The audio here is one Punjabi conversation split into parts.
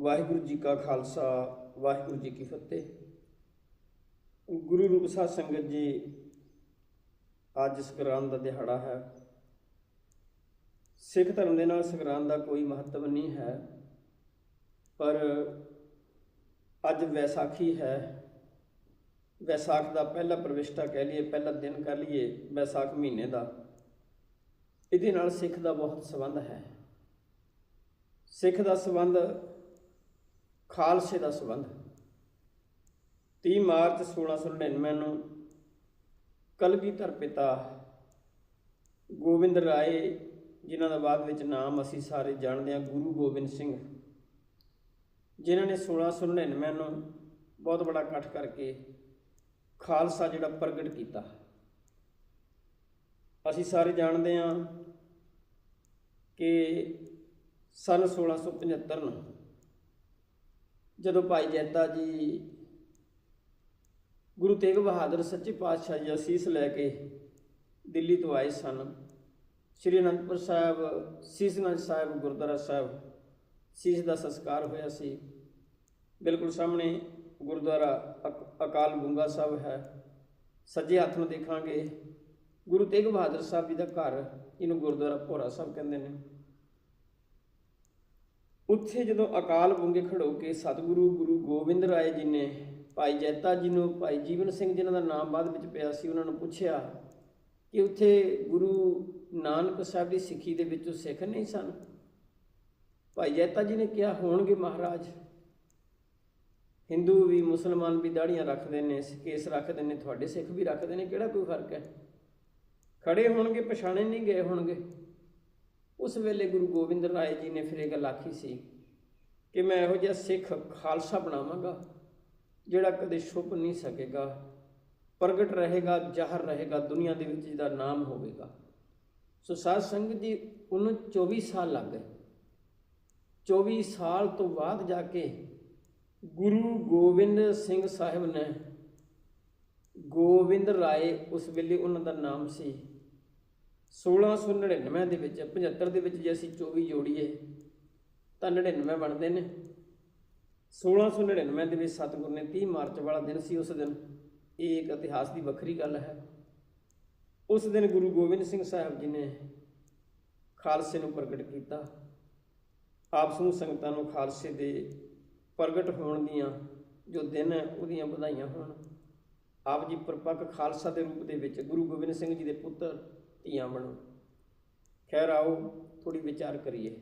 ਵਾਹਿਗੁਰੂ ਜੀ ਕਾ ਖਾਲਸਾ, ਵਾਹਿਗੁਰੂ ਜੀ ਕੀ ਫਤਿਹ। ਗੁਰੂ ਰੂਪ ਸਾਧ ਸੰਗਤ ਜੀ, ਅੱਜ ਸੰਗਰਾਂਦ ਦਾ ਦਿਹਾੜਾ ਹੈ। ਸਿੱਖ ਧਰਮ ਦੇ ਨਾਲ ਸੰਗਰਾਂਦ ਦਾ ਕੋਈ ਮਹੱਤਵ ਨਹੀਂ ਹੈ, ਪਰ ਅੱਜ ਵੈਸਾਖੀ ਹੈ। ਵੈਸਾਖ ਦਾ ਪਹਿਲਾ ਪ੍ਰਵਿਸ਼ਟਾ ਕਹਿ ਲਈਏ, ਪਹਿਲਾ ਦਿਨ ਕਰ ਲਈਏ, ਵੈਸਾਖ ਮਹੀਨੇ ਦਾ। ਇਹਦੇ ਨਾਲ ਸਿੱਖ ਦਾ ਬਹੁਤ ਸੰਬੰਧ ਹੈ। ਸਿੱਖ ਦਾ ਸੰਬੰਧ ਖਾਲਸੇ ਦਾ ਸੰਬੰਧ 30 ਮਾਰਚ 1699 ਨੂੰ ਕਲਗੀਧਰ ਪਿਤਾ ਗੋਬਿੰਦ ਰਾਏ, ਜਿਨ੍ਹਾਂ ਦਾ ਬਾਅਦ ਵਿੱਚ ਨਾਮ ਅਸੀਂ ਸਾਰੇ ਜਾਣਦੇ ਹਾਂ, ਗੁਰੂ ਗੋਬਿੰਦ ਸਿੰਘ, ਜਿਨ੍ਹਾਂ ਨੇ 1699 ਨੂੰ ਬਹੁਤ ਬੜਾ ਇਕੱਠ ਕਰਕੇ ਖਾਲਸਾ ਜਿਹੜਾ ਪ੍ਰਗਟ ਕੀਤਾ। ਅਸੀਂ ਸਾਰੇ ਜਾਣਦੇ ਹਾਂ ਕਿ ਸਨ 1675 ਨੂੰ ਜਦੋਂ ਭਾਈ ਜੈਤਾ ਜੀ ਗੁਰੂ ਤੇਗ ਬਹਾਦਰ ਸੱਚੇ ਪਾਤਸ਼ਾਹ ਜੀ ਅਸੀਸ ਲੈ ਕੇ ਦਿੱਲੀ ਤੋਂ ਆਏ ਸਨ, ਸ਼੍ਰੀ ਅਨੰਦਪੁਰ ਸਾਹਿਬ, ਸੀਸਗੰਜ ਸਾਹਿਬ, ਗੁਰਦੁਆਰਾ ਸਾਹਿਬ, ਸੀਸ ਦਾ ਸੰਸਕਾਰ ਹੋਇਆ ਸੀ। ਬਿਲਕੁਲ ਸਾਹਮਣੇ ਗੁਰਦੁਆਰਾ ਅਕ- ਅਕਾਲ ਗੁੰਗਾ ਸਾਹਿਬ ਹੈ। ਸੱਜੇ ਹੱਥ ਨੂੰ ਦੇਖਾਂਗੇ, ਗੁਰੂ ਤੇਗ ਬਹਾਦਰ ਸਾਹਿਬ ਜੀ ਦਾ ਘਰ ਇਹਨੂੰ ਗੁਰਦੁਆਰਾ ਭੋਰਾ ਸਾਹਿਬ ਕਹਿੰਦੇ ਨੇ। ਉੱਥੇ ਜਦੋਂ ਅਕਾਲ ਬੁੰਗੇ ਖੜੋ ਕੇ ਸਤਿਗੁਰੂ ਗੁਰੂ ਗੋਬਿੰਦ ਰਾਏ ਜੀ ਨੇ ਭਾਈ ਜੈਤਾ ਜੀ ਨੂੰ, ਭਾਈ ਜੀਵਨ ਸਿੰਘ ਜਿਨ੍ਹਾਂ ਦਾ ਨਾਮ ਬਾਅਦ ਵਿੱਚ ਪਿਆ ਸੀ, ਉਹਨਾਂ ਨੂੰ ਪੁੱਛਿਆ ਕਿ ਉੱਥੇ ਗੁਰੂ ਨਾਨਕ ਸਾਹਿਬ ਦੀ ਸਿੱਖੀ ਦੇ ਵਿੱਚੋਂ ਸਿੱਖ ਨਹੀਂ ਸਨ? ਭਾਈ ਜੈਤਾ ਜੀ ਨੇ ਕਿਹਾ, ਹੋਣਗੇ ਮਹਾਰਾਜ। ਹਿੰਦੂ ਵੀ, ਮੁਸਲਮਾਨ ਵੀ ਦਾੜੀਆਂ ਰੱਖਦੇ ਨੇ, ਕੇਸ ਰੱਖਦੇ ਨੇ, ਤੁਹਾਡੇ ਸਿੱਖ ਵੀ ਰੱਖਦੇ ਨੇ, ਕਿਹੜਾ ਕੋਈ ਫ਼ਰਕ ਹੈ? ਖੜੇ ਹੋਣਗੇ, ਪਛਾਣੇ ਨਹੀਂ ਗਏ ਹੋਣਗੇ। ਉਸ ਵੇਲੇ ਗੁਰੂ ਗੋਬਿੰਦ ਰਾਏ ਜੀ ਨੇ ਫਿਰ ਇਹ ਗੱਲ ਆਖੀ ਸੀ ਕਿ ਮੈਂ ਇਹੋ ਜਿਹਾ ਸਿੱਖ ਖਾਲਸਾ ਬਣਾਵਾਂਗਾ, ਜਿਹੜਾ ਕਦੇ ਛੁਪ ਨਹੀਂ ਸਕੇਗਾ, ਪ੍ਰਗਟ ਰਹੇਗਾ, ਜ਼ਾਹਰ ਰਹੇਗਾ, ਦੁਨੀਆ ਦੇ ਵਿੱਚ ਜਿਹਦਾ ਨਾਮ ਹੋਵੇਗਾ। ਸੋ ਸਾਧ ਸੰਗਤ ਜੀ ਉਹਨੂੰ 24 ਸਾਲ ਲੱਗ ਗਏ। 24 ਸਾਲ ਤੋਂ ਬਾਅਦ ਜਾ ਕੇ ਗੁਰੂ ਗੋਬਿੰਦ ਸਿੰਘ ਸਾਹਿਬ ਨੇ ਗੋਬਿੰਦ ਰਾਏ ਉਸ ਵੇਲੇ ਉਹਨਾਂ ਦਾ ਨਾਮ ਸੀ 1699 ਦੇ ਵਿੱਚ 75 ਦੇ ਵਿੱਚ ਜੇ ਅਸੀਂ 24 ਜੋੜੀਏ, ਤਾਂ 99 ਬਣਦੇ ਨੇ। 1699 ਦੇ ਵਿੱਚ ਸਤਿਗੁਰ ਨੇ 30 ਮਾਰਚ ਵਾਲਾ ਦਿਨ ਸੀ, ਉਸ ਦਿਨ ਇਹ ਇੱਕ ਇਤਿਹਾਸ ਦੀ ਵੱਖਰੀ ਗੱਲ ਹੈ। ਉਸ ਦਿਨ ਗੁਰੂ ਗੋਬਿੰਦ ਸਿੰਘ ਸਾਹਿਬ ਜੀ ਨੇ ਖਾਲਸੇ ਨੂੰ ਪ੍ਰਗਟ ਕੀਤਾ। ਆਪ ਸਮੂਹ ਸੰਗਤਾਂ ਨੂੰ ਖਾਲਸੇ ਦੇ ਪ੍ਰਗਟ ਹੋਣ ਦੀਆਂ ਜੋ ਦਿਨ ਹੈ, ਉਹਦੀਆਂ ਵਧਾਈਆਂ ਹੋਣ। ਆਪ ਜੀ ਪਰਪੱਕ ਖਾਲਸਾ ਦੇ ਰੂਪ ਦੇ ਵਿੱਚ ਗੁਰੂ ਗੋਬਿੰਦ ਸਿੰਘ ਜੀ ਦੇ ਪੁੱਤਰ ਧੀਆਂ ਬਣੋ। ਖੈਰ ਆਓ ਥੋੜੀ ਵਿਚਾਰ ਕਰੀਏ।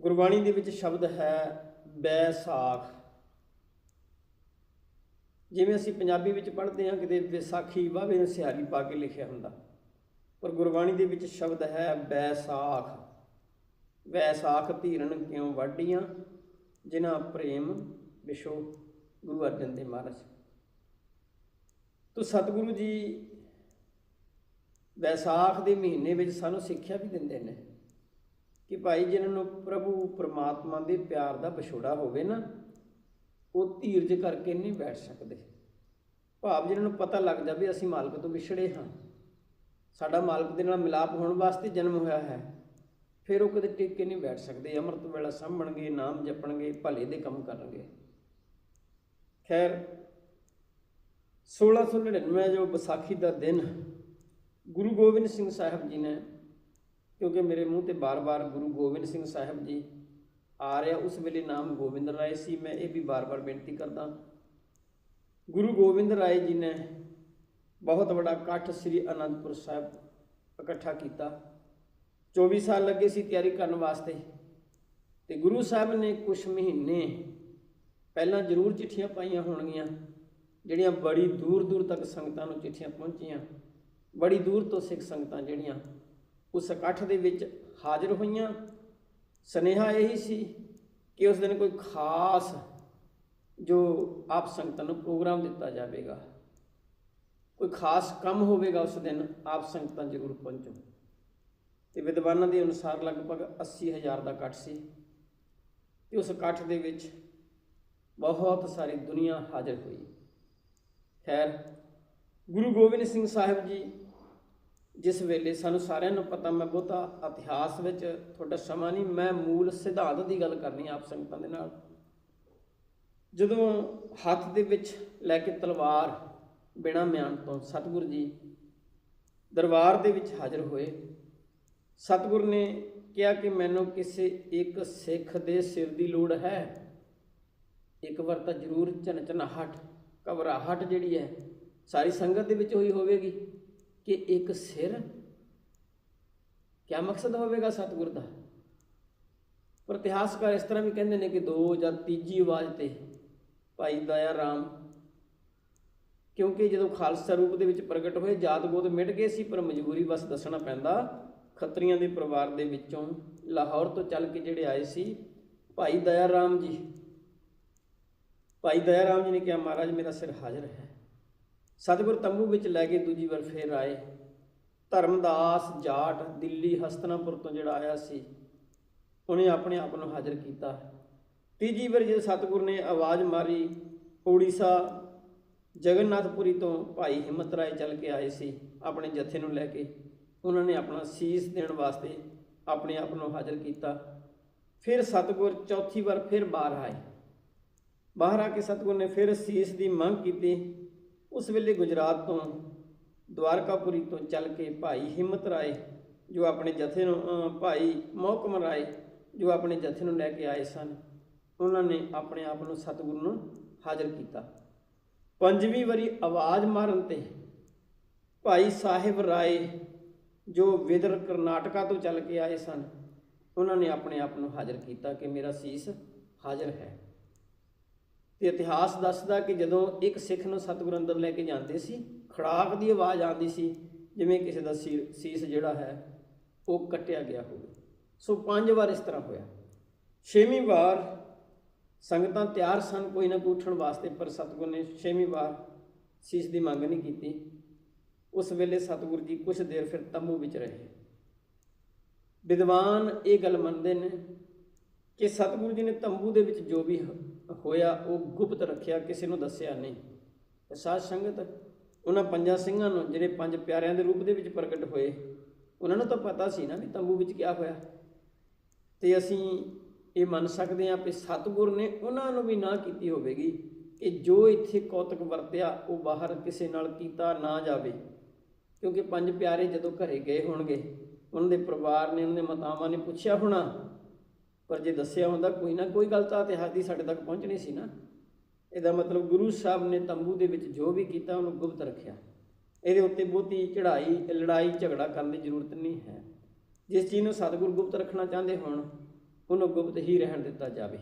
ਗੁਰਬਾਣੀ ਦੇ ਵਿੱਚ ਸ਼ਬਦ ਹੈ ਬੈਸਾਖ ਜਿਵੇਂ ਅਸੀਂ ਪੰਜਾਬੀ ਵਿੱਚ ਪੜ੍ਹਦੇ ਹਾਂ, ਕਿਤੇ ਵਿਸਾਖੀ ਵਾਵੇ ਨੂੰ ਸਿਹਾਰੀ ਪਾ ਕੇ ਲਿਖਿਆ ਹੁੰਦਾ। ਪਰ ਗੁਰਬਾਣੀ ਦੇ ਵਿੱਚ ਸ਼ਬਦ ਹੈ ਬੈਸਾਖ ਵੈਸਾਖ ਧੀਰਨ ਕਿਉਂ ਵਾਢੀਆਂ? ਜਿਨ੍ਹਾਂ ਪ੍ਰੇਮ ਵਿਸ਼ੋ ਗੁਰੂ ਅਰਜਨ ਦੇਵ ਮਹਾਰਾਜ। ਤੋ ਸਤਿਗੁਰੂ ਜੀ ਵੈਸਾਖ ਦੇ ਮਹੀਨੇ ਵਿੱਚ ਸਾਨੂੰ ਸਿੱਖਿਆ ਵੀ ਦਿੰਦੇ ਨੇ ਕਿ ਭਾਈ ਜਿਨ੍ਹਾਂ ਨੂੰ ਪ੍ਰਭੂ ਪਰਮਾਤਮਾ ਦੇ ਪਿਆਰ ਦਾ ਵਿਛੋੜਾ ਹੋਵੇ ਨਾ, ਉਹ ਧੀਰਜ ਕਰਕੇ ਨਹੀਂ ਬੈਠ ਸਕਦੇ। ਭਾਵ ਜਿਨ੍ਹਾਂ ਨੂੰ ਪਤਾ ਲੱਗ ਜਾਵੇ ਅਸੀਂ ਮਾਲਕ ਤੋਂ ਵਿਛੜੇ ਹਾਂ। ਸਾਡਾ ਮਾਲਕ ਦੇ ਨਾਲ ਮਿਲਾਪ ਹੋਣ ਵਾਸਤੇ ਜਨਮ ਹੋਇਆ ਹੈ। ਫਿਰ ਉਹ ਕਦੇ ਟਿਕ ਕੇ ਨਹੀਂ ਬੈਠ ਸਕਦੇ। ਅੰਮ੍ਰਿਤ ਵੇਲਾ ਸਾਂਭਣਗੇ, ਨਾਮ ਜਪਣਗੇ, ਭਲੇ ਦੇ ਕੰਮ ਕਰਨਗੇ। ਖੈਰ 1699 ਜੋ ਵਿਸਾਖੀ ਦਾ ਦਿਨ ਗੁਰੂ ਗੋਬਿੰਦ ਸਿੰਘ ਸਾਹਿਬ ਜੀ ਨੇ, ਕਿਉਂਕਿ ਮੇਰੇ ਮੂੰਹ ਤੇ ਬਾਰ-ਬਾਰ ਗੁਰੂ ਗੋਬਿੰਦ ਸਿੰਘ ਸਾਹਿਬ ਜੀ ਆ ਰਿਹਾ ਉਸ ਵੇਲੇ ਨਾਮ ਗੋਬਿੰਦ ਰਾਏ ਸੀ, ਮੈਂ ਇਹ ਵੀ ਬਾਰ-ਬਾਰ ਬੇਨਤੀ ਕਰਦਾ। ਗੁਰੂ ਗੋਬਿੰਦ ਰਾਏ ਜੀ ਨੇ ਬਹੁਤ ਵੱਡਾ ਇਕੱਠ ਸ੍ਰੀ ਅਨੰਦਪੁਰ ਸਾਹਿਬ ਇਕੱਠਾ ਕੀਤਾ। 24 ਸਾਲ ਲੱਗੇ ਸੀ ਤਿਆਰੀ ਕਰਨ ਵਾਸਤੇ। ਤੇ ਗੁਰੂ ਸਾਹਿਬ ਨੇ ਕੁਝ ਮਹੀਨੇ ਪਹਿਲਾਂ ਜ਼ਰੂਰ ਚਿੱਠੀਆਂ ਪਾਈਆਂ ਹੋਣਗੀਆਂ, ਜਿਹੜੀਆਂ ਬੜੀ ਦੂਰ ਦੂਰ ਤੱਕ ਸੰਗਤਾਂ ਨੂੰ ਚਿੱਠੀਆਂ ਪਹੁੰਚੀਆਂ। ਬੜੀ ਦੂਰ ਤੋਂ ਸਿੱਖ ਸੰਗਤਾਂ ਜਿਹੜੀਆਂ ਉਸ ਇਕੱਠ ਦੇ ਵਿੱਚ ਹਾਜ਼ਰ ਹੋਈਆਂ। ਸਨੇਹਾ ਇਹੀ ਸੀ ਕਿ ਉਸ ਦਿਨ ਕੋਈ ਖਾਸ ਜੋ ਆਪ ਸੰਗਤਾਂ ਨੂੰ ਪ੍ਰੋਗਰਾਮ ਦਿੱਤਾ ਜਾਵੇਗਾ, ਕੋਈ ਖਾਸ ਕੰਮ ਹੋਵੇਗਾ ਉਸ ਦਿਨ ਆਪ ਸੰਗਤਾਂ ਜ਼ਰੂਰ ਪਹੁੰਚੋ। ਤੇ ਵਿਦਵਾਨਾਂ ਦੇ ਅਨੁਸਾਰ ਲਗਭਗ 80000 ਦਾ ਇਕੱਠ ਸੀ ਤੇ ਉਸ ਇਕੱਠ ਦੇ ਵਿੱਚ ਬਹੁਤ ਸਾਰੀ ਦੁਨੀਆ ਹਾਜ਼ਰ ਹੋਈ। ਖੈਰ, ਗੁਰੂ ਗੋਬਿੰਦ ਸਿੰਘ ਸਾਹਿਬ ਜੀ ਜਿਸ ਵੇਲੇ ਸਾਨੂੰ ਸਾਰਿਆਂ ਨੂੰ ਪਤਾ, ਮੈਂ ਬਹੁਤਾ ਇਤਿਹਾਸ ਵਿੱਚ ਤੁਹਾਡਾ ਸਮਾਂ ਨਹੀਂ, ਮੈਂ ਮੂਲ ਸਿਧਾਂਤ ਦੀ ਗੱਲ ਕਰਨੀ ਆਪ ਸੰਗਤਾਂ ਦੇ ਨਾਲ। ਜਦੋਂ ਹੱਥ ਦੇ ਵਿੱਚ ਲੈ ਕੇ ਤਲਵਾਰ ਬਿਨਾ ਮਿਆਨ ਤੋਂ ਸਤਿਗੁਰ ਜੀ ਦਰਬਾਰ ਦੇ ਵਿੱਚ ਹਾਜ਼ਰ ਹੋਏ, ਸਤਿਗੁਰ ਨੇ ਕਿਹਾ ਕਿ ਮੈਨੂੰ ਕਿਸੇ ਇੱਕ ਸਿੱਖ ਦੇ ਸਿਰ ਦੀ ਲੋੜ ਹੈ। ਇੱਕ ਵਾਰ ਤਾਂ ਜ਼ਰੂਰ ਝਨਝਨਾਹਟ, ਘਬਰਾਹਟ ਜਿਹੜੀ ਹੈ, ਸਾਰੀ ਸੰਗਤ ਦੇ ਵਿੱਚ ਹੋਈ ਹੋਵੇਗੀ। ਕਿ ਇੱਕ ਸਿਰ ਕਿਆ ਮਕਸਦ ਹੋਵੇਗਾ ਸਤਿਗੁਰ ਦਾ? ਪਰ ਇਤਿਹਾਸਕਾਰ ਇਸ ਤਰ੍ਹਾਂ ਵੀ ਕਹਿੰਦੇ ਨੇ ਕਿ ਦੋ ਜਾਂ ਤੀਜੀ ਆਵਾਜ਼ ਤੇ ਭਾਈ ਦਇਆ ਰਾਮ, ਕਿਉਂਕਿ ਜਦੋਂ ਖਾਲਸਾ ਰੂਪ ਦੇ ਵਿੱਚ ਪ੍ਰਗਟ ਹੋਏ, ਜਾਤ ਗੋਤ ਮਿਟ ਗਏ ਸੀ, ਪਰ ਮਜਬੂਰੀ ਬਸ ਦੱਸਣਾ ਪੈਂਦਾ, ਖੱਤਰੀਆਂ ਦੇ ਪਰਿਵਾਰ ਦੇ ਵਿੱਚੋਂ ਲਾਹੌਰ ਤੋਂ ਚੱਲ ਕੇ ਜਿਹੜੇ ਆਏ ਸੀ, ਭਾਈ ਦਇਆ ਰਾਮ ਜੀ। ਭਾਈ ਦਇਆ ਰਾਮ ਜੀ ਨੇ ਕਿਹਾ, ਮਹਾਰਾਜ, ਮੇਰਾ ਸਿਰ ਹਾਜ਼ਰ ਹੈ। ਸਤਿਗੁਰ ਤੰਬੂ ਵਿੱਚ ਲੈ ਕੇ ਦੂਜੀ ਵਾਰ ਫੇਰ ਆਏ। ਧਰਮਦਾਸ ਜਾਟ ਦਿੱਲੀ ਹਸਤਨਾਪੁਰ ਤੋਂ ਜਿਹੜਾ ਆਇਆ ਸੀ, ਉਹਨੇ ਆਪਣੇ ਆਪ ਨੂੰ ਹਾਜ਼ਰ ਕੀਤਾ। ਤੀਜੀ ਵਾਰ ਜਦੋਂ ਸਤਿਗੁਰ ਨੇ ਆਵਾਜ਼ ਮਾਰੀ ਓਡੀਸ਼ਾ ਜਗਨਨਾਥਪੁਰੀ ਤੋਂ ਭਾਈ ਹਿੰਮਤ ਰਾਏ ਚੱਲ ਕੇ ਆਏ ਸੀ ਆਪਣੇ ਜਥੇ ਨੂੰ ਲੈ ਕੇ। ਉਹਨਾਂ ਨੇ ਆਪਣਾ ਸੀਸ ਦੇਣ ਵਾਸਤੇ ਆਪਣੇ ਆਪ ਨੂੰ ਹਾਜ਼ਰ ਕੀਤਾ। ਫਿਰ ਸਤਿਗੁਰ ਚੌਥੀ ਵਾਰ ਫਿਰ ਬਾਹਰ ਆਏ। ਬਾਹਰ ਆ ਕੇ ਸਤਿਗੁਰ ਨੇ ਫਿਰ ਸੀਸ ਦੀ ਮੰਗ ਕੀਤੀ ਉਸ ਵੇਲੇ ਗੁਜਰਾਤ ਤੋਂ ਦਵਾਰਕਾਪੁਰੀ ਤੋਂ ਚੱਲ ਕੇ ਭਾਈ ਹਿੰਮਤ ਰਾਏ, ਜੋ ਆਪਣੇ ਜਥੇ ਨੂੰ ਭਾਈ ਮੋਹਕਮ ਰਾਏ, ਜੋ ਆਪਣੇ ਜਥੇ ਨੂੰ ਲੈ ਕੇ ਆਏ ਸਨ, ਉਹਨਾਂ ਨੇ ਆਪਣੇ ਆਪ ਨੂੰ ਸਤਿਗੁਰੂ ਨੂੰ ਹਾਜ਼ਰ ਕੀਤਾ। ਪੰਜਵੀਂ ਵਾਰੀ ਆਵਾਜ਼ ਮਾਰਨ ਤੇ ਭਾਈ ਸਾਹਿਬ ਰਾਏ, ਜੋ ਵਿਦਰ ਕਰਨਾਟਕਾ ਤੋਂ ਚੱਲ ਕੇ ਆਏ ਸਨ, ਉਹਨਾਂ ਨੇ ਆਪਣੇ ਆਪ ਨੂੰ ਹਾਜ਼ਰ ਕੀਤਾ ਕਿ ਮੇਰਾ ਸੀਸ ਹਾਜ਼ਰ ਹੈ। ਤੇ ਇਤਿਹਾਸ ਦੱਸਦਾ ਕਿ ਜਦੋਂ ਇੱਕ ਸਿੱਖ ਨੂੰ ਸਤਿਗੁਰ ਅੰਦਰ ਲੈ ਕੇ ਜਾਂਦੇ ਸੀ, ਖੜਾਕ ਦੀ ਆਵਾਜ਼ ਆਉਂਦੀ ਸੀ, ਜਿਵੇਂ ਕਿਸੇ ਦਾ ਸੀ- ਸੀਸ ਜਿਹੜਾ ਹੈ, ਉਹ ਕੱਟਿਆ ਗਿਆ ਹੋਵੇ। ਸੋ ਪੰਜ ਵਾਰ ਇਸ ਤਰ੍ਹਾਂ ਹੋਇਆ। ਛੇਵੀਂ ਵਾਰ ਸੰਗਤਾਂ ਤਿਆਰ ਸਨ ਕੋਈ ਨਾ ਕੋਈ ਉੱਠਣ ਵਾਸਤੇ, ਪਰ ਸਤਿਗੁਰ ਨੇ ਛੇਵੀਂ ਵਾਰ ਸੀਸ ਦੀ ਮੰਗ ਨਹੀਂ ਕੀਤੀ। ਉਸ ਵੇਲੇ ਸਤਿਗੁਰ ਜੀ ਕੁਝ ਦੇਰ ਫਿਰ ਤੰਬੂ ਵਿੱਚ ਰਹੇ। ਵਿਦਵਾਨ ਇਹ ਗੱਲ ਮੰਨਦੇ ਨੇ ਕਿ ਸਤਿਗੁਰੂ ਜੀ ਨੇ ਤੰਬੂ ਦੇ ਵਿੱਚ ਜੋ ਵੀ ਹੋਇਆ, ਉਹ ਗੁਪਤ ਰੱਖਿਆ, ਕਿਸੇ ਨੂੰ ਦੱਸਿਆ ਨਹੀਂ। ਤੇ ਸਾਧ ਸੰਗਤ, ਉਹਨਾਂ ਪੰਜਾਂ ਸਿੰਘਾਂ ਨੂੰ, ਜਿਹੜੇ ਪੰਜ ਪਿਆਰਿਆਂ ਦੇ ਰੂਪ ਦੇ ਵਿੱਚ ਪ੍ਰਗਟ ਹੋਏ, ਉਹਨਾਂ ਨੂੰ ਤਾਂ ਪਤਾ ਸੀ ਨਾ ਵੀ ਤੰਬੂ ਵਿੱਚ ਕੀ ਹੋਇਆ। ਤੇ ਅਸੀਂ ਇਹ ਮੰਨ ਸਕਦੇ ਹਾਂ ਕਿ ਸਤਿਗੁਰ ਨੇ ਉਹਨਾਂ ਨੂੰ ਵੀ ਨਾ ਕੀਤੀ ਹੋਵੇਗੀ ਕਿ ਜੋ ਇੱਥੇ ਕੌਤਕ ਵਰਤਿਆ, ਉਹ ਬਾਹਰ ਕਿਸੇ ਨਾਲ ਕੀਤਾ ਨਾ ਜਾਵੇ। ਕਿਉਂਕਿ ਪੰਜ ਪਿਆਰੇ ਜਦੋਂ ਘਰੇ ਗਏ ਹੋਣਗੇ, ਉਹਨਾਂ ਦੇ ਪਰਿਵਾਰ ਨੇ, ਉਹਨਾਂ ਦੇ ਮਾਤਾਵਾਂ ਨੇ ਪੁੱਛਿਆ ਹੋਣਾ ਪਰ ਜੇ ਦੱਸਿਆ ਹੁੰਦਾ ਕੋਈ ਨਾ ਕੋਈ ਗੱਲ ਤਾਂ ਇਤਿਹਾਸ ਦੀ ਸਾਡੇ ਤੱਕ ਪਹੁੰਚਣੀ ਸੀ ਨਾ। ਇਹਦਾ ਮਤਲਬ ਗੁਰੂ ਸਾਹਿਬ ਨੇ ਤੰਬੂ ਦੇ ਵਿੱਚ ਜੋ ਵੀ ਕੀਤਾ ਉਹਨੂੰ ਗੁਪਤ ਰੱਖਿਆ। ਇਹਦੇ ਉੱਤੇ ਬਹੁਤੀ ਚੜ੍ਹਾਈ, ਲੜਾਈ, ਝਗੜਾ ਕਰਨ ਦੀ ਜ਼ਰੂਰਤ ਨਹੀਂ ਹੈ। ਜਿਸ ਚੀਜ਼ ਨੂੰ ਸਤਿਗੁਰ ਗੁਪਤ ਰੱਖਣਾ ਚਾਹੁੰਦੇ ਹੋਣ, ਉਹਨੂੰ ਗੁਪਤ ਹੀ ਰਹਿਣ ਦਿੱਤਾ ਜਾਵੇ।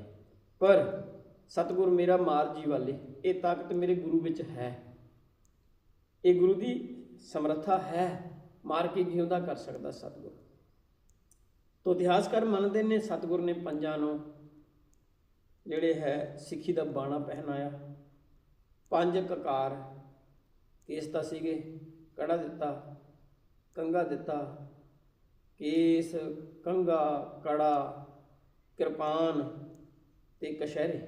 ਪਰ ਸਤਿਗੁਰ ਮੇਰਾ ਮਾਰ ਜੀ ਵਾਲੇ, ਇਹ ਤਾਕਤ ਮੇਰੇ ਗੁਰੂ ਵਿੱਚ ਹੈ। ਇਹ ਗੁਰੂ ਦੀ ਸਮਰੱਥਾ ਹੈ। ਮਾਰ ਕੇ ਜਿਉਂਦਾ ਕਰ ਸਕਦਾ ਸਤਿਗੁਰ। ਤੋ ਇਤਿਹਾਸਕਾਰ ਮੰਨਦੇ ਨੇ, ਸਤਿਗੁਰ ਨੇ ਪੰਜਾਂ ਨੂੰ ਜਿਹੜੇ ਹੈ, ਸਿੱਖੀ ਦਾ ਬਾਣਾ ਪਹਿਨਾਇਆ। ਪੰਜ ਕਕਾਰ ਕੇਸ ਤਾਂ ਸੀਗੇ, ਕੜਾ ਦਿੱਤਾ ਕੰਗਾ ਦਿੱਤਾ, ਕੇਸ ਕੰਗਾ ਕੜਾ, ਕਿਰਪਾਨ ਤੇ ਕਸ਼ਹਿਰੇ।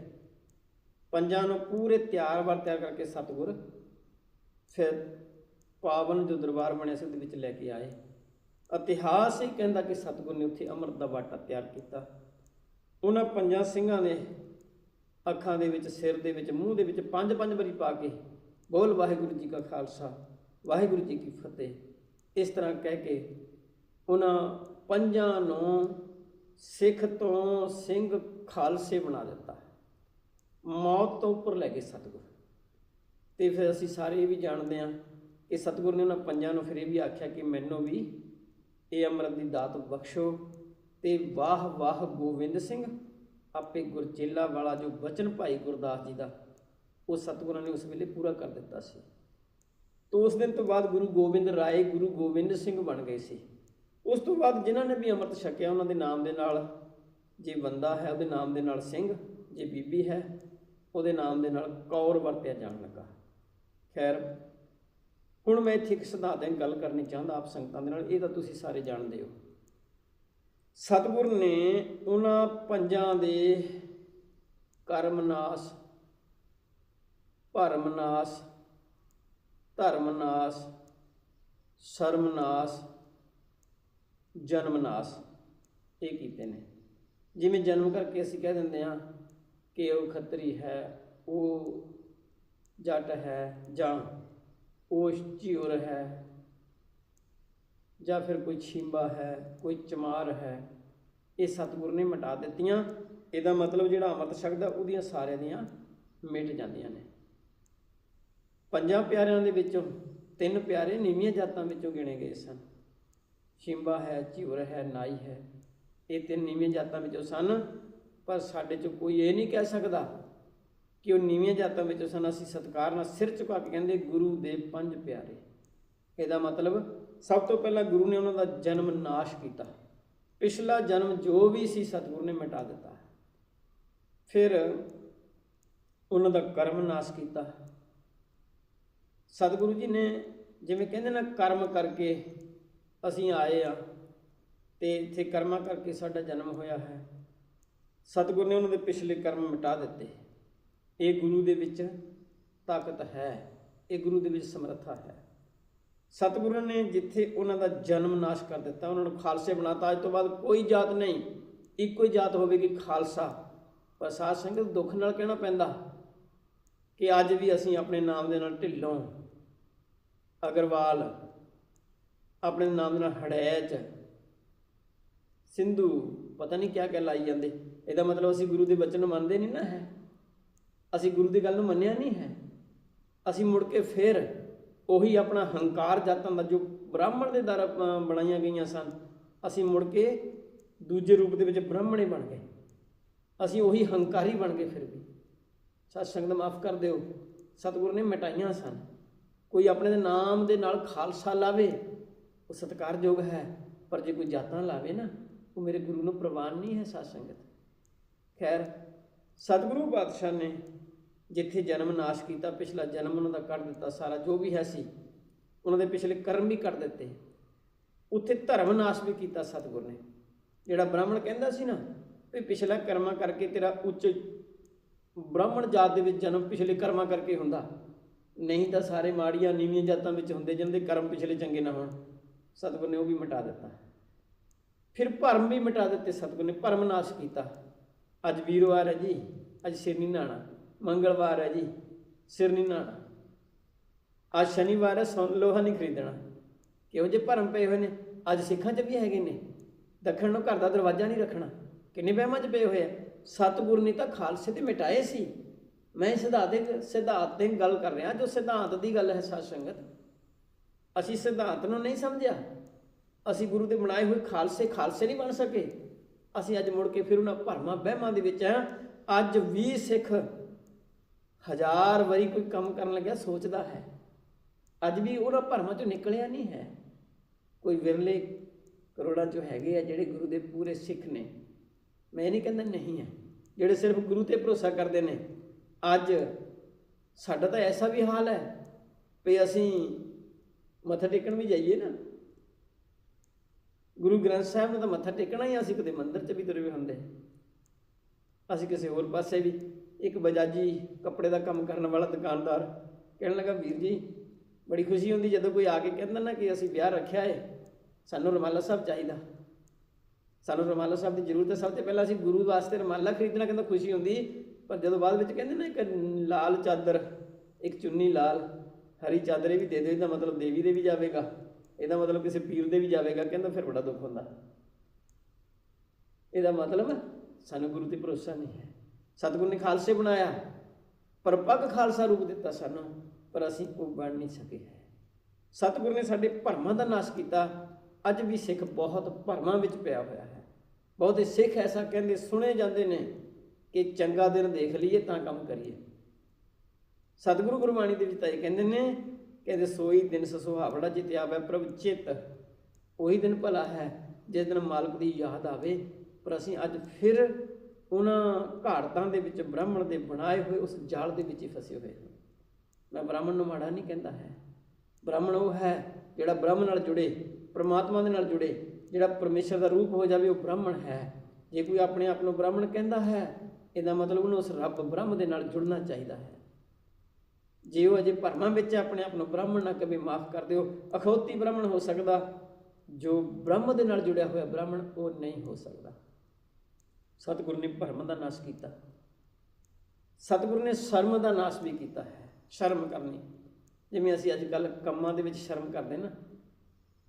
ਪੰਜਾਂ ਨੂੰ ਪੂਰੇ ਤਿਆਰ ਵਰ ਤਿਆਰ ਕਰਕੇ ਸਤਿਗੁਰ ਫਿਰ ਪਾਵਨ ਜੋ ਦਰਬਾਰ ਬਣਿਆ ਸੀ, ਉਹਦੇ ਵਿੱਚ ਲੈ ਕੇ ਆਏ। ਇਤਿਹਾਸ ਹੀ ਕਹਿੰਦਾ ਕਿ ਸਤਿਗੁਰ ਨੇ ਉੱਥੇ ਅੰਮ੍ਰਿਤ ਦਾ ਵਾਟਾ ਤਿਆਰ ਕੀਤਾ। ਉਹਨਾਂ ਪੰਜਾਂ ਸਿੰਘਾਂ ਨੇ ਅੱਖਾਂ ਦੇ ਵਿੱਚ, ਸਿਰ ਦੇ ਵਿੱਚ, ਮੂੰਹ ਦੇ ਵਿੱਚ ਪੰਜ ਪੰਜ ਵਾਰੀ ਪਾ ਕੇ ਬੋਲ ਵਾਹਿਗੁਰੂ ਜੀ ਕਾ ਖਾਲਸਾ, ਵਾਹਿਗੁਰੂ ਜੀ ਕੀ ਫਤਿਹ। ਇਸ ਤਰ੍ਹਾਂ ਕਹਿ ਕੇ ਉਹਨਾਂ ਪੰਜਾਂ ਨੂੰ ਸਿੱਖ ਤੋਂ ਸਿੰਘ ਖਾਲਸੇ ਬਣਾ ਦਿੱਤਾ। ਮੌਤ ਤੋਂ ਉੱਪਰ ਲੈ ਗਏ ਸਤਿਗੁਰ। ਤੇ ਫਿਰ ਅਸੀਂ ਸਾਰੇ ਇਹ ਵੀ ਜਾਣਦੇ ਹਾਂ ਕਿ ਸਤਿਗੁਰ ਨੇ ਉਹਨਾਂ ਪੰਜਾਂ ਨੂੰ ਫਿਰ ਇਹ ਵੀ ਆਖਿਆ ਕਿ ਮੈਨੂੰ ਵੀ ਇਹ ਅੰਮ੍ਰਿਤ ਦੀ ਦਾਤ ਬਖਸ਼ੋ ਤੇ ਵਾਹ ਵਾਹ ਗੋਬਿੰਦ ਸਿੰਘ, ਆਪੇ ਗੁਰਚੇਲਾ ਵਾਲਾ ਜੋ ਬਚਨ ਭਾਈ ਗੁਰਦਾਸ ਜੀ ਦਾ, ਉਹ ਸਤਿਗੁਰਾਂ ਨੇ ਉਸ ਵੇਲੇ ਪੂਰਾ ਕਰ ਦਿੱਤਾ ਸੀ। ਤੋਂ ਉਸ ਦਿਨ ਤੋਂ ਬਾਅਦ ਗੁਰੂ ਗੋਬਿੰਦ ਰਾਏ ਗੁਰੂ ਗੋਬਿੰਦ ਸਿੰਘ ਬਣ ਗਏ ਸੀ। ਉਸ ਤੋਂ ਬਾਅਦ ਜਿਨ੍ਹਾਂ ਨੇ ਵੀ ਅੰਮ੍ਰਿਤ ਛਕਿਆ ਉਹਨਾਂ ਦੇ ਨਾਮ ਦੇ ਨਾਲ, ਜੇ ਬੰਦਾ ਹੈ ਉਹਦੇ ਨਾਮ ਦੇ ਨਾਲ ਸਿੰਘ, ਜੇ ਬੀਬੀ ਹੈ ਉਹਦੇ ਨਾਮ ਦੇ ਨਾਲ ਕੌਰ ਵਰਤਿਆ ਜਾਣ ਲੱਗਾ। ਖੈਰ ਹੁਣ ਮੈਂ ਇੱਥੇ ਇੱਕ ਸਿਧਾਂਤ ਗੱਲ ਕਰਨੀ ਚਾਹੁੰਦਾ ਆਪ ਸੰਗਤਾਂ ਦੇ ਨਾਲ, ਇਹ ਤਾਂ ਤੁਸੀਂ ਸਾਰੇ ਜਾਣਦੇ ਹੋ। ਸਤਿਗੁਰ ਨੇ ਉਹਨਾਂ ਪੰਜਾਂ ਦੇ ਕਰਮਨਾਸ਼ ਭਰਮਨਾਸ਼ ਧਰਮਨਾਸ਼ ਸਰਮਨਾਸ ਜਨਮਨਾਸ ਇਹ ਕੀਤੇ ਨੇ। ਜਿਵੇਂ ਜਨਮ ਕਰਕੇ ਅਸੀਂ ਕਹਿ ਦਿੰਦੇ ਹਾਂ ਕਿ ਉਹ ਖੱਤਰੀ ਹੈ, ਉਹ ਜੱਟ ਹੈ, ਜਾਂ ਉਹ ਝਿਉਰ ਹੈ ਜਾਂ ਫਿਰ ਕੋਈ ਛਿੰਬਾ ਹੈ ਕੋਈ ਚਮਾਰ ਹੈ ਇਹ ਸਤਿਗੁਰ ਨੇ ਮਿਟਾ ਦਿੱਤੀਆਂ ਇਹਦਾ ਮਤਲਬ ਜਿਹੜਾ ਅੰਮ੍ਰਿਤ ਛਕਦਾ ਉਹਦੀਆਂ ਸਾਰਿਆਂ ਦੀਆਂ ਮਿਟ ਜਾਂਦੀਆਂ ਨੇ ਪੰਜਾਂ ਪਿਆਰਿਆਂ ਦੇ ਵਿੱਚੋਂ ਤਿੰਨ ਪਿਆਰੇ ਨੀਵੀਆਂ ਜਾਤਾਂ ਵਿੱਚੋਂ ਗਿਣੇ ਗਏ ਸਨ ਛਿੰਬਾ ਹੈ ਝਿਉਰ ਹੈ ਨਾਈ ਹੈ ਇਹ ਤਿੰਨ ਨੀਵੀਆਂ ਜਾਤਾਂ ਵਿੱਚੋਂ ਸਨ ਪਰ ਸਾਡੇ 'ਚ ਕੋਈ ਇਹ ਨਹੀਂ ਕਹਿ ਸਕਦਾ ਕਿ ਉਹ ਨੀਵੀਆਂ ਜਾਤਾਂ ਵਿੱਚੋਂ ਸਨ, ਅਸੀਂ ਸਤਿਕਾਰ ਨਾਲ ਸਿਰ ਝੁਕਾ ਕੇ ਕਹਿੰਦੇ, ਗੁਰੂ ਦੇ ਪੰਜ ਪਿਆਰੇ। ਇਹਦਾ ਮਤਲਬ ਸਭ ਤੋਂ ਪਹਿਲਾਂ ਗੁਰੂ ਨੇ ਉਹਨਾਂ ਦਾ ਜਨਮ ਨਾਸ਼ ਕੀਤਾ। ਪਿਛਲਾ ਜਨਮ ਜੋ ਵੀ ਸੀ, ਸਤਿਗੁਰੂ ਨੇ ਮਿਟਾ ਦਿੱਤਾ। ਫਿਰ ਉਹਨਾਂ ਦਾ ਕਰਮ ਨਾਸ਼ ਕੀਤਾ। ਸਤਿਗੁਰੂ ਜੀ ਨੇ ਜਿਵੇਂ ਕਹਿੰਦੇ ਨਾ, ਕਰਮ ਕਰਕੇ ਅਸੀਂ ਆਏ ਆ ਤੇ ਇੱਥੇ ਕਰਮਾਂ ਕਰਕੇ ਸਾਡਾ ਜਨਮ ਹੋਇਆ ਹੈ। ਸਤਿਗੁਰੂ ਨੇ ਉਹਨਾਂ ਦੇ ਪਿਛਲੇ ਕਰਮ ਮਿਟਾ ਦਿੱਤੇ। ਇਹ ਗੁਰੂ ਦੇ ਵਿੱਚ ਤਾਕਤ ਹੈ, ਇਹ ਗੁਰੂ ਦੇ ਵਿੱਚ ਸਮਰੱਥਾ ਹੈ। ਸਤਿਗੁਰੂ ਨੇ ਜਿੱਥੇ ਉਹਨਾਂ ਦਾ ਜਨਮ ਨਾਸ਼ ਕਰ ਦਿੱਤਾ, ਉਹਨਾਂ ਨੂੰ ਖਾਲਸੇ ਬਣਾਤਾ। ਅੱਜ ਤੋਂ ਬਾਅਦ ਕੋਈ ਜਾਤ ਨਹੀਂ, ਇੱਕੋ ਹੀ ਜਾਤ ਹੋਵੇਗੀ ਖਾਲਸਾ। ਪਰ ਸਾਧ ਸੰਗਤ ਦੁੱਖ ਨਾਲ ਕਹਿਣਾ ਪੈਂਦਾ ਕਿ ਅੱਜ ਵੀ ਅਸੀਂ ਆਪਣੇ ਨਾਮ ਦੇ ਨਾਲ ਢਿੱਲੋਂ। ਅਗਰਵਾਲ ਆਪਣੇ ਨਾਮ ਦੇ ਨਾਲ ਹੜੈਚ। ਸਿੰਧੂ, ਪਤਾ ਨਹੀਂ ਕਿਆ ਕਹਿ ਲਾਈ ਜਾਂਦੇ। ਇਹਦਾ ਮਤਲਬ ਅਸੀਂ ਗੁਰੂ ਦੇ ਬਚਨ ਮੰਨਦੇ ਨਹੀਂ ਨਾ ਹੈ। ਅਸੀਂ ਗੁਰੂ ਦੀ ਗੱਲ ਨੂੰ ਮੰਨਿਆ ਨਹੀਂ ਹੈ। ਅਸੀਂ ਮੁੜ ਕੇ ਫਿਰ ਉਹੀ ਆਪਣਾ ਹੰਕਾਰ ਜਾਤਾਂ ਦਾ ਜੋ ਬ੍ਰਾਹਮਣ ਦੇ ਦਰ ਬਣਾਈਆਂ ਗਈਆਂ ਸਨ, ਅਸੀਂ ਮੁੜ ਕੇ ਦੂਜੇ ਰੂਪ ਦੇ ਵਿੱਚ ਬ੍ਰਾਹਮਣੇ ਬਣ ਗਏ। ਅਸੀਂ ਉਹੀ ਹੰਕਾਰੀ ਬਣ ਗਏ ਫਿਰ ਵੀ। ਸਤ ਸੰਗਤ ਮਾਫ ਕਰ ਦਿਓ। ਸਤਿਗੁਰ ਨੇ ਮਿਟਾਈਆਂ ਸਨ। ਕੋਈ ਆਪਣੇ ਦੇ ਨਾਮ ਦੇ ਨਾਲ ਖਾਲਸਾ ਲਾਵੇ, ਉਹ ਸਤਿਕਾਰਯੋਗ ਹੈ, ਪਰ ਜੇ ਕੋਈ ਜਾਤਾਂ ਲਾਵੇ ਨਾ, ਉਹ ਮੇਰੇ ਗੁਰੂ ਨੂੰ ਪ੍ਰਵਾਨ ਨਹੀਂ ਹੈ, ਸਤ ਸੰਗਤ ਖੈਰ, ਸਤਿਗੁਰੂ ਪਾਤਸ਼ਾਹ ਨੇ ਜਿੱਥੇ ਜਨਮ ਨਾਸ਼ ਕੀਤਾ, ਪਿਛਲਾ ਜਨਮ ਉਹਨਾਂ ਦਾ ਕੱਢ ਦਿੱਤਾ, ਸਾਰਾ ਜੋ ਵੀ ਹੈ ਸੀ, ਉਹਨਾਂ ਦੇ ਪਿਛਲੇ ਕਰਮ ਵੀ ਕੱਢ ਦਿੱਤੇ। ਉੱਥੇ ਧਰਮ ਨਾਸ਼ ਵੀ ਕੀਤਾ ਸਤਿਗੁਰ ਨੇ। ਜਿਹੜਾ ਬ੍ਰਾਹਮਣ ਕਹਿੰਦਾ ਸੀ ਨਾ ਵੀ ਪਿਛਲਾ ਕਰਮਾਂ ਕਰਕੇ ਤੇਰਾ ਉੱਚ ਬ੍ਰਾਹਮਣ ਜਾਤ ਦੇ ਵਿੱਚ ਜਨਮ ਪਿਛਲੇ ਕਰਮਾਂ ਕਰਕੇ ਹੁੰਦਾ। ਨਹੀਂ ਤਾਂ ਸਾਰੇ ਮਾੜੀਆਂ ਨੀਵੀਆਂ ਜਾਤਾਂ ਵਿੱਚ ਹੁੰਦੇ ਜਿਨ੍ਹਾਂ ਦੇ ਕਰਮ ਪਿਛਲੇ ਚੰਗੇ ਨਾ ਹੋਣ। ਸਤਿਗੁਰ ਨੇ ਉਹ ਵੀ ਮਿਟਾ ਦਿੱਤਾ। ਫਿਰ ਭਰਮ ਵੀ ਮਿਟਾ ਦਿੱਤੇ ਸਤਿਗੁਰ ਨੇ, ਭਰਮ ਨਾਸ਼ ਕੀਤਾ। ਅੱਜ ਵੀਰਵਾਰ ਹੈ ਜੀ, ਅੱਜ ਸਿਰ ਨਹੀਂ ਨਹਾਣਾ ਮੰਗਲਵਾਰ ਹੈ ਜੀ, ਸਿਰ ਨਹੀਂ ਨਹਾਣਾ ਅੱਜ ਸ਼ਨੀਵਾਰ ਹੈ ਸੋਨ ਲੋਹਾ ਨਹੀਂ ਖਰੀਦਣਾ। ਕਿਹੋ ਜਿਹੇ ਭਰਮ ਪਏ ਹੋਏ ਨੇ? ਅੱਜ ਸਿੱਖਾਂ 'ਚ ਵੀ ਹੈਗੇ ਨੇ। ਦੱਖਣ ਨੂੰ ਘਰ ਦਾ ਦਰਵਾਜ਼ਾ ਨਹੀਂ ਰੱਖਣਾ। ਕਿੰਨੇ ਵਹਿਮਾਂ 'ਚ ਪਏ ਹੋਏ ਆ। ਸਤਿਗੁਰ ਨੇ ਤਾਂ ਖਾਲਸੇ ਤੇ ਮਿਟਾਏ ਸੀ। ਮੈਂ ਸਿਧਾਂਤ ਦੇ ਸਿਧਾਂਤ ਦੀ ਗੱਲ ਕਰ ਰਿਹਾ, ਜੋ ਸਿਧਾਂਤ ਦੀ ਗੱਲ ਹੈ ਸਾਧ ਸੰਗਤ। ਅਸੀਂ ਸਿਧਾਂਤ ਨੂੰ ਨਹੀਂ ਸਮਝਿਆ। ਅਸੀਂ ਗੁਰੂ ਦੇ ਬਣਾਏ ਹੋਏ ਖਾਲਸੇ ਖਾਲਸੇ ਨਹੀਂ ਬਣ ਸਕੇ। ਅਸੀਂ ਅੱਜ ਮੁੜ ਕੇ ਫਿਰ ਉਹਨਾਂ ਭਰਮਾਂ, ਵਹਿਮਾਂ ਦੇ ਵਿੱਚ ਆ। ਅੱਜ ਵੀ ਸਿੱਖ ਹਜ਼ਾਰ ਵਾਰੀ ਕੋਈ ਕੰਮ ਕਰਨ ਲੱਗਿਆ, ਸੋਚਦਾ ਹੈ। ਅੱਜ ਵੀ ਉਹਨਾਂ ਭਰਮਾਂ ਚੋਂ ਨਿਕਲਿਆ ਨਹੀਂ ਹੈ। ਕੋਈ ਵਿਰਲੇ ਕਰੋੜਾਂ ਚੋਂ ਹੈਗੇ ਆ ਜਿਹੜੇ ਗੁਰੂ ਦੇ ਪੂਰੇ ਸਿੱਖ ਨੇ। ਮੈਂ ਨਹੀਂ ਕਹਿੰਦਾ ਨਹੀਂ ਹੈ। ਜਿਹੜੇ ਸਿਰਫ ਗੁਰੂ ਤੇ ਭਰੋਸਾ ਕਰਦੇ ਨੇ, ਅੱਜ ਸਾਡਾ ਤਾਂ ਐਸਾ ਵੀ ਹਾਲ ਹੈ ਵੀ ਅਸੀਂ ਮੱਥਾ ਟੇਕਣ ਵੀ ਜਾਈਏ ਨਾ। ਗੁਰੂ ਗ੍ਰੰਥ ਸਾਹਿਬ ਨੂੰ ਤਾਂ ਮੱਥਾ ਟੇਕਣਾ ਹੀ ਅਸੀਂ ਕਦੇ ਮੰਦਿਰ 'ਚ ਵੀ ਤੁਰੇ ਹੋਏ ਹੁੰਦੇ। ਅਸੀਂ ਕਿਸੇ ਹੋਰ ਪਾਸੇ ਵੀ ਇੱਕ ਬਜਾਜੀ ਕੱਪੜੇ ਦਾ ਕੰਮ ਕਰਨ ਵਾਲਾ ਦੁਕਾਨਦਾਰ ਕਹਿਣ ਲੱਗਾ, ਵੀਰ ਜੀ, ਬੜੀ ਖੁਸ਼ੀ ਹੁੰਦੀ ਜਦੋਂ ਕੋਈ ਆ ਕੇ ਕਹਿੰਦਾ ਨਾ ਕਿ ਅਸੀਂ ਵਿਆਹ ਰੱਖਿਆ ਹੈ ਸਾਨੂੰ ਰਮਾਲਾ ਸਾਹਿਬ ਚਾਹੀਦਾ। ਸਾਨੂੰ ਰਮਾਲਾ ਸਾਹਿਬ ਦੀ ਜ਼ਰੂਰਤ ਹੈ। ਸਭ ਤੋਂ ਪਹਿਲਾਂ ਅਸੀਂ ਗੁਰੂ ਵਾਸਤੇ ਰਮਾਲਾ ਖਰੀਦਣਾ ਕਹਿੰਦਾ ਖੁਸ਼ੀ ਹੁੰਦੀ, ਪਰ ਜਦੋਂ ਬਾਅਦ ਵਿੱਚ ਕਹਿੰਦੇ ਨਾ ਇੱਕ ਲਾਲ ਚਾਦਰ, ਇੱਕ ਚੁੰਨੀ ਲਾਲ, ਹਰੀ ਚਾਦਰ, ਇਹ ਵੀ ਦੇ ਦਿਓ, ਇਹਦਾ ਮਤਲਬ ਦੇਵੀ ਦੇ ਵੀ ਜਾਵੇਗਾ, ਇਹਦਾ ਮਤਲਬ ਕਿਸੇ ਪੀਰ ਦੇ ਵੀ ਜਾਵੇਗਾ, ਕਹਿੰਦਾ ਫਿਰ ਬੜਾ ਦੁੱਖ ਹੁੰਦਾ। ਇਹਦਾ ਮਤਲਬ ਸਾਨੂੰ ਗੁਰੂ ਤੇ ਭਰੋਸਾ ਨਹੀਂ ਹੈ। ਸਤਿਗੁਰ ਨੇ ਖਾਲਸੇ ਬਣਾਇਆ। ਪਰ ਪੱਗ ਖਾਲਸਾ ਰੂਪ ਦਿੱਤਾ ਸਾਨੂੰ, ਪਰ ਅਸੀਂ ਉਹ ਬਣ ਨਹੀਂ ਸਕੇ। ਹੈ ਸਤਿਗੁਰ ਨੇ ਸਾਡੇ ਭਰਮਾਂ ਦਾ ਨਾਸ਼ ਕੀਤਾ। ਅੱਜ ਵੀ ਸਿੱਖ ਬਹੁਤ ਭਰਮਾਂ ਵਿੱਚ ਪਿਆ ਹੋਇਆ ਹੈ। ਬਹੁਤੇ ਸਿੱਖ ਐਸਾ ਕਹਿੰਦੇ, ਸੁਣੇ ਜਾਂਦੇ ਨੇ ਕਿ ਚੰਗਾ ਦਿਨ ਦੇਖ ਲਈਏ ਤਾਂ ਕੰਮ ਕਰੀਏ। ਸਤਿਗੁਰੂ ਗੁਰਬਾਣੀ ਦੇ ਵਿੱਚ ਤਾਂ ਇਹ ਕਹਿੰਦੇ ਨੇ, ਕਹਿੰਦੇ, ਸੋਈ ਦਿਨ ਸੁਹਾਵੜਾ ਜਿਤ ਆਵੇ ਪ੍ਰਭ ਚਿਤ। ਉਹੀ ਦਿਨ ਭਲਾ ਹੈ, ਜਿਸ ਦਿਨ ਮਾਲਕ ਦੀ ਯਾਦ ਆਵੇ। ਪਰ ਅਸੀਂ ਅੱਜ ਫਿਰ ਉਹਨਾਂ ਘਾੜਤਾਂ ਦੇ ਵਿੱਚ ਬ੍ਰਾਹਮਣ ਦੇ ਬਣਾਏ ਹੋਏ ਉਸ ਜਾਲ ਦੇ ਵਿੱਚ ਹੀ ਫਸੇ ਹੋਏ ਹਨ। ਮੈਂ ਬ੍ਰਾਹਮਣ ਨੂੰ ਮਾੜਾ ਨਹੀਂ ਕਹਿੰਦਾ ਹੈ। ਬ੍ਰਾਹਮਣ ਉਹ ਹੈ ਜਿਹੜਾ ਬ੍ਰਹਮ ਨਾਲ ਜੁੜੇ, ਪ੍ਰਮਾਤਮਾ ਦੇ ਨਾਲ ਜੁੜੇ, ਜਿਹੜਾ ਪਰਮੇਸ਼ਰ ਦਾ ਰੂਪ ਹੋ ਜਾਵੇ ਉਹ ਬ੍ਰਾਹਮਣ ਹੈ। ਜੇ ਕੋਈ ਆਪਣੇ ਆਪ ਨੂੰ ਬ੍ਰਾਹਮਣ ਕਹਿੰਦਾ ਹੈ, ਇਹਦਾ ਮਤਲਬ ਉਹਨੂੰ ਉਸ ਰੱਬ ਬ੍ਰਹਮ ਦੇ ਨਾਲ ਜੁੜਨਾ ਚਾਹੀਦਾ ਹੈ। ਜੇ ਉਹ ਅਜੇ ਭਰਮਾਂ ਵਿੱਚ ਆਪਣੇ ਆਪ ਨੂੰ ਬ੍ਰਾਹਮਣ ਨਾ ਕਦੇ ਮਾਫ ਕਰ ਦਿਓ। ਅਖੌਤੀ ਬ੍ਰਾਹਮਣ ਹੋ ਸਕਦਾ। ਜੋ ਬ੍ਰਹਮ ਦੇ ਨਾਲ ਜੁੜਿਆ ਹੋਇਆ ਬ੍ਰਾਹਮਣ, ਉਹ ਨਹੀਂ ਹੋ ਸਕਦਾ। ਸਤਿਗੁਰ ਨੇ ਭਰਮ ਦਾ ਨਾਸ਼ ਕੀਤਾ। ਸਤਿਗੁਰੂ ਨੇ ਸ਼ਰਮ ਦਾ ਨਾਸ਼ ਵੀ ਕੀਤਾ ਹੈ। ਸ਼ਰਮ ਕਰਨੀ। ਜਿਵੇਂ ਅਸੀਂ ਅੱਜ ਕੱਲ ਕੰਮਾਂ ਦੇ ਵਿੱਚ ਸ਼ਰਮ ਕਰਦੇ ਨਾ,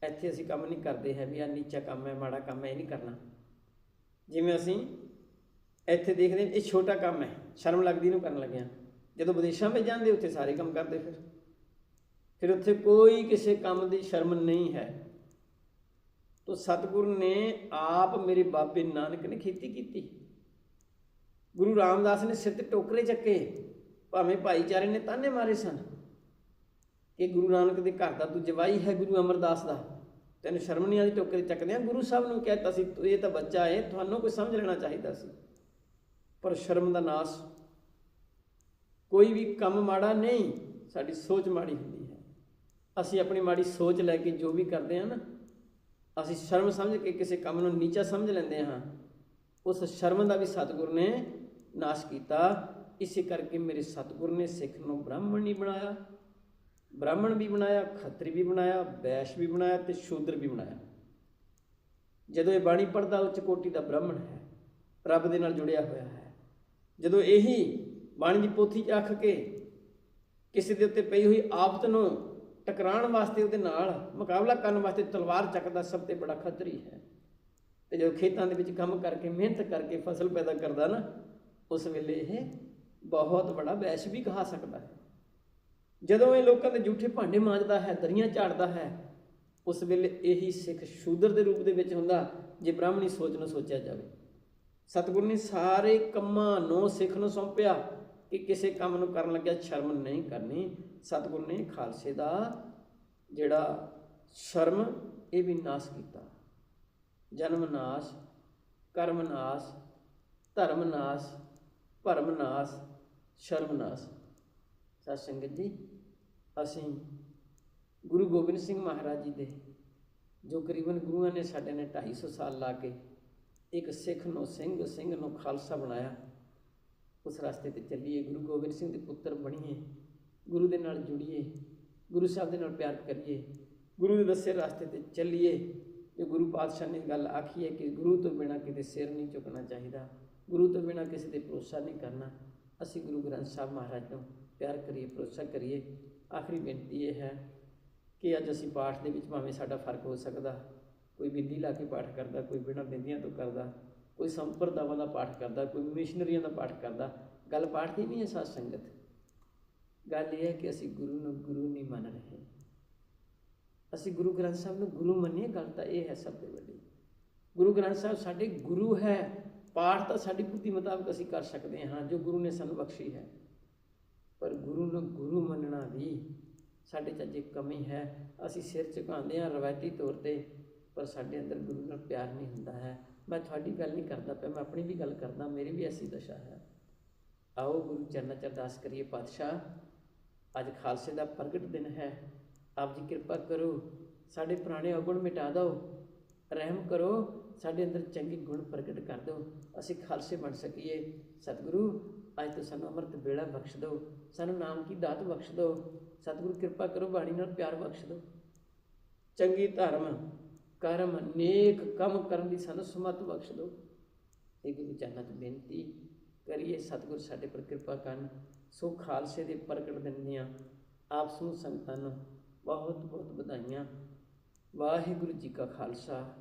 ਇੱਥੇ ਅਸੀਂ ਕੰਮ ਨਹੀਂ ਕਰਦੇ ਹੈ ਵੀ ਆ ਨੀਚਾ ਕੰਮ ਹੈ, ਮਾੜਾ ਕੰਮ ਹੈ, ਇਹ ਨਹੀਂ ਕਰਨਾ। ਜਿਵੇਂ ਅਸੀਂ ਇੱਥੇ ਦੇਖਦੇ ਇਹ ਛੋਟਾ ਕੰਮ ਹੈ, ਸ਼ਰਮ ਲੱਗਦੀ ਨੂੰ ਕਰਨ ਲੱਗਿਆ। ਜਦੋਂ ਵਿਦੇਸ਼ਾਂ ਵਿੱਚ ਜਾਂਦੇ, ਉੱਥੇ ਸਾਰੇ ਕੰਮ ਕਰਦੇ ਫਿਰ। ਫਿਰ ਉੱਥੇ ਕੋਈ ਕਿਸੇ ਕੰਮ ਦੀ ਸ਼ਰਮ ਨਹੀਂ ਹੈ। ਤੋ ਸਤਿਗੁਰ ਨੇ ਆਪ ਮੇਰੇ ਬਾਬੇ ਨਾਨਕ ਨੇ ਖੇਤੀ ਕੀਤੀ। ਗੁਰੂ ਰਾਮਦਾਸ ਨੇ ਸਿੱਧ ਟੋਕਰੇ ਚੱਕੇ, ਭਾਵੇਂ ਭਾਈਚਾਰੇ ਨੇ ਤਾਨੇ ਮਾਰੇ ਸਨ। ਕਿ ਗੁਰੂ ਨਾਨਕ ਦੇ ਘਰ ਦਾ ਤੂੰ ਜਵਾਈ ਹੈ ਗੁਰੂ ਅਮਰਦਾਸ ਦਾ। ਤੈਨੂੰ ਸ਼ਰਮ ਨਹੀਂ ਆਦੀ ਟੋਕਰੇ ਚੱਕਦੇ ਆ ਗੁਰੂ ਸਾਹਿਬ ਨੂੰ ਕਹਿਤਾ ਸੀ ਇਹ ਤਾਂ ਬੱਚਾ ਹੈ ਤੁਹਾਨੂੰ ਕੋਈ ਸਮਝ ਲੈਣਾ ਚਾਹੀਦਾ ਸੀ। ਪਰ ਸ਼ਰਮ ਦਾ ਨਾਸ, ਕੋਈ ਵੀ ਕੰਮ ਮਾੜਾ ਨਹੀਂ, ਸਾਡੀ ਸੋਚ ਮਾੜੀ ਹੁੰਦੀ ਹੈ। ਅਸੀਂ ਆਪਣੀ ਮਾੜੀ ਸੋਚ ਲੈ ਕੇ ਜੋ ਵੀ ਕਰਦੇ ਹਾਂ ਨਾ ਅਸੀਂ ਸ਼ਰਮ ਸਮਝ ਕੇ ਕਿਸੇ ਕੰਮ ਨੂੰ ਨੀਚਾ ਸਮਝ ਲੈਂਦੇ ਹਾਂ। ਉਸ ਸ਼ਰਮ ਦਾ ਵੀ ਸਤਿਗੁਰ ਨੇ ਨਾਸ਼ ਕੀਤਾ। ਇਸੇ ਕਰਕੇ ਮੇਰੇ ਸਤਿਗੁਰ ਨੇ ਸਿੱਖ ਨੂੰ ਬ੍ਰਾਹਮਣ ਨਹੀਂ ਬਣਾਇਆ। ਬ੍ਰਾਹਮਣ ਵੀ ਬਣਾਇਆ, ਖੱਤਰੀ ਵੀ ਬਣਾਇਆ, ਵੈਸ਼ ਵੀ ਬਣਾਇਆ ਤੇ ਸ਼ੂਦਰ ਵੀ ਬਣਾਇਆ। ਜਦੋਂ ਇਹ ਬਾਣੀ ਪੜਦਾ ਉੱਚ ਕੋਟੀ ਦਾ ਬ੍ਰਾਹਮਣ ਹੈ। ਰੱਬ ਦੇ ਨਾਲ ਜੁੜਿਆ ਹੋਇਆ ਹੈ। ਜਦੋਂ ਇਹੀ ਬਾਣੀ ਦੀ ਪੋਥੀ 'ਚ ਅੱਖ ਕੇ ਕਿਸੇ ਦੇ ਉੱਤੇ ਪਈ ਹੋਈ ਆਫਤ ਨੂੰ ਟਕਰਾਉਣ ਵਾਸਤੇ ਉਹਦੇ ਨਾਲ ਮੁਕਾਬਲਾ ਕਰਨ ਵਾਸਤੇ ਤਲਵਾਰ ਚੱਕਦਾ ਸਭ ਤੋਂ ਬੜਾ ਖਤਰੀ ਹੈ। ਤੇ ਜਦੋਂ ਖੇਤਾਂ ਦੇ ਵਿੱਚ ਕੰਮ ਕਰਕੇ, ਮਿਹਨਤ ਕਰਕੇ ਫਸਲ ਪੈਦਾ ਕਰਦਾ ਨਾ, ਉਸ ਵੇਲੇ ਇਹ ਬਹੁਤ ਬੜਾ ਵੈਸ਼ ਵੀ ਕਹਾ ਸਕਦਾ ਹੈ। ਜਦੋਂ ਇਹ ਲੋਕਾਂ ਦੇ ਝੂਠੇ ਭਾਂਡੇ ਮਾਂਜਦਾ ਹੈ, ਦਰੀਆਂ ਝਾੜਦਾ ਹੈ, ਉਸ ਵੇਲੇ ਇਹੀ ਸਿੱਖ ਸ਼ੂਦਰ ਦੇ ਰੂਪ ਦੇ ਵਿੱਚ ਹੁੰਦਾ, ਜੇ ਬ੍ਰਾਹਮਣੀ ਸੋਚ ਨੂੰ ਸੋਚਿਆ ਜਾਵੇ। ਸਤਿਗੁਰੂ ਨੇ ਸਾਰੇ ਕੰਮਾਂ ਨੂੰ ਸਿੱਖ ਨੂੰ ਸੌਂਪਿਆ ਕਿ ਕਿਸੇ ਕੰਮ ਨੂੰ ਕਰਨ ਲੱਗਿਆ ਸ਼ਰਮ ਨਹੀਂ ਕਰਨੀ। ਸਤਿਗੁਰੂ ਨੇ ਖਾਲਸੇ ਦਾ ਜਿਹੜਾ ਸ਼ਰਮ, ਇਹ ਵੀ ਨਾਸ਼ ਕੀਤਾ। ਜਨਮ ਨਾਸ਼, ਕਰਮ ਨਾਸ਼, ਧਰਮ ਨਾਸ਼, ਭਰਮ ਨਾਸ਼, ਸ਼ਰਮ ਨਾਸ਼। ਸਤ ਸੰਗਤ ਜੀ, ਅਸੀਂ ਗੁਰੂ ਗੋਬਿੰਦ ਸਿੰਘ ਮਹਾਰਾਜ ਜੀ ਦੇ, ਜੋ ਕਰੀਬਨ ਗੁਰੂਆਂ ਨੇ ਸਾਡੇ ਨੇ 250 ਸਾਲ ਲਾ ਕੇ ਇੱਕ ਸਿੱਖ ਨੂੰ ਸਿੰਘ ਸਿੰਘ ਨੂੰ ਖਾਲਸਾ ਬਣਾਇਆ, ਉਸ ਰਸਤੇ ਤੇ ਚੱਲੀਏ। ਗੁਰੂ ਗੋਬਿੰਦ ਸਿੰਘ ਦੇ ਪੁੱਤਰ ਬਣੀਏ। ਗੁਰੂ ਦੇ ਨਾਲ ਜੁੜੀਏ, ਗੁਰੂ ਸਾਹਿਬ ਦੇ ਨਾਲ ਪਿਆਰ ਕਰੀਏ, ਗੁਰੂ ਦੇ ਦੱਸੇ ਰਸਤੇ ਤੇ ਚੱਲੀਏ, ਤੇ ਗੁਰੂ ਪਾਤਸ਼ਾਹ ਨੇ ਗੱਲ ਆਖੀ ਹੈ ਕਿ ਗੁਰੂ ਤੋਂ ਬਿਨਾ ਕਿਤੇ ਸਿਰ ਨਹੀਂ ਝੁਕਣਾ ਚਾਹੀਦਾ, ਗੁਰੂ ਤੋਂ ਬਿਨਾ ਕਿਸੇ ਤੇ ਭਰੋਸਾ ਨਹੀਂ ਕਰਨਾ। ਅਸੀਂ ਗੁਰੂ ਗ੍ਰੰਥ ਸਾਹਿਬ ਮਹਾਰਾਜ ਨੂੰ ਪਿਆਰ ਕਰੀਏ, ਭਰੋਸਾ ਕਰੀਏ। ਆਖਰੀ ਬੇਨਤੀ ਇਹ ਹੈ ਕਿ ਅੱਜ ਅਸੀਂ ਪਾਠ ਦੇ ਵਿੱਚ ਭਾਵੇਂ ਸਾਡਾ ਫ਼ਰਕ ਹੋ ਸਕਦਾ, ਕੋਈ ਬਿੰਦੀ ਲਾ ਕੇ ਪਾਠ ਕਰਦਾ, ਕੋਈ ਬਿਨਾਂ ਬਿੰਦੀਆਂ ਤੋਂ ਕਰਦਾ, ਕੋਈ ਸੰਪਰਦਾਵਾਂ ਦਾ ਪਾਠ ਕਰਦਾ, ਕੋਈ ਮਿਸ਼ਨਰੀਆਂ ਦਾ ਪਾਠ ਕਰਦਾ, ਗੱਲ ਪਾਠ ਦੀ ਨਹੀਂ ਹੈ ਸਾਧ ਸੰਗਤ। ਗੱਲ ਇਹ ਹੈ ਕਿ ਅਸੀਂ ਗੁਰੂ ਨੂੰ ਗੁਰੂ ਨਹੀਂ ਮੰਨ ਰਹੇ। ਅਸੀਂ ਗੁਰੂ ਗ੍ਰੰਥ ਸਾਹਿਬ ਨੂੰ ਗੁਰੂ ਮੰਨੀਏ, ਗੱਲ ਤਾਂ ਇਹ ਹੈ ਸਭ ਤੋਂ ਵੱਡੀ। ਗੁਰੂ ਗ੍ਰੰਥ ਸਾਹਿਬ ਸਾਡੇ ਗੁਰੂ ਹੈ, ਪਾਠ ਤਾਂ ਸਾਡੀ ਬੁੱਧੀ ਮੁਤਾਬਕ ਅਸੀਂ ਕਰ ਸਕਦੇ ਹਾਂ, ਜੋ ਗੁਰੂ ਨੇ ਸਾਨੂੰ ਬਖਸ਼ੀ ਹੈ। ਪਰ ਗੁਰੂ ਨੂੰ ਗੁਰੂ ਮੰਨਣਾ ਵੀ ਸਾਡੇ 'ਚ ਅਜੇ ਕਮੀ ਹੈ। ਅਸੀਂ ਸਿਰ ਝੁਕਾਉਂਦੇ ਹਾਂ ਰਵਾਇਤੀ ਤੌਰ ਤੇ, ਪਰ ਸਾਡੇ ਅੰਦਰ ਗੁਰੂ ਨਾਲ ਪਿਆਰ ਨਹੀਂ ਹੁੰਦਾ ਹੈ। ਮੈਂ ਤੁਹਾਡੀ ਗੱਲ ਨਹੀਂ ਕਰਦਾ ਪਿਆ, ਮੈਂ ਆਪਣੀ ਵੀ ਗੱਲ ਕਰਦਾ, ਮੇਰੀ ਵੀ ਐਸੀ ਦਸ਼ਾ ਹੈ। ਆਓ ਗੁਰੂ ਚਰਨਾਂ 'ਚ ਅਰਦਾਸ ਕਰੀਏ, ਪਾਤਸ਼ਾਹ ਅੱਜ ਖਾਲਸੇ ਦਾ ਪ੍ਰਗਟ ਦਿਨ ਹੈ। ਆਪ ਜੀ ਕਿਰਪਾ ਕਰੋ, ਸਾਡੇ ਪੁਰਾਣੇ ਔਗੁਣ ਮਿਟਾ ਦਿਓ। ਰਹਿਮ ਕਰੋ, ਸਾਡੇ ਅੰਦਰ ਚੰਗੇ ਗੁਣ ਪ੍ਰਗਟ ਕਰ ਦਿਓ। ਅਸੀਂ ਖਾਲਸੇ ਬਣ ਸਕੀਏ। ਸਤਿਗੁਰੂ, ਅੱਜ ਤੋਂ ਸਾਨੂੰ ਅੰਮ੍ਰਿਤ ਵੇਲਾ ਬਖਸ਼ ਦਿਓ। ਸਾਨੂੰ ਨਾਮ ਕੀ ਦਾਤ ਬਖਸ਼ ਦਿਓ। ਸਤਿਗੁਰੂ, ਕਿਰਪਾ ਕਰੋ, ਬਾਣੀ ਨਾਲ ਪਿਆਰ ਬਖਸ਼ ਦਿਓ। ਚੰਗੀ ਧਰਮ, ਕਰਮ, ਨੇਕ ਕੰਮ ਕਰਨ ਦੀ ਸਾਨੂੰ ਸਮਤ ਬਖਸ਼ ਦਿਓ। ਇਹ ਗੁਰੂ ਚਰਨਾਂ 'ਚ ਬੇਨਤੀ ਕਰੀਏ। ਸਤਿਗੁਰ ਸਾਡੇ ਪਰ ਕਿਰਪਾ ਕਰਨ। ਸੋ ਖਾਲਸੇ ਦੇ ਪ੍ਰਗਟ ਦਿਨ ਦੀਆਂ ਆਪ ਸਮੂਹ ਸੰਗਤਾਂ ਨੂੰ ਬਹੁਤ ਬਹੁਤ ਵਧਾਈਆਂ। ਵਾਹਿਗੁਰੂ ਜੀ ਕਾ ਖਾਲਸਾ।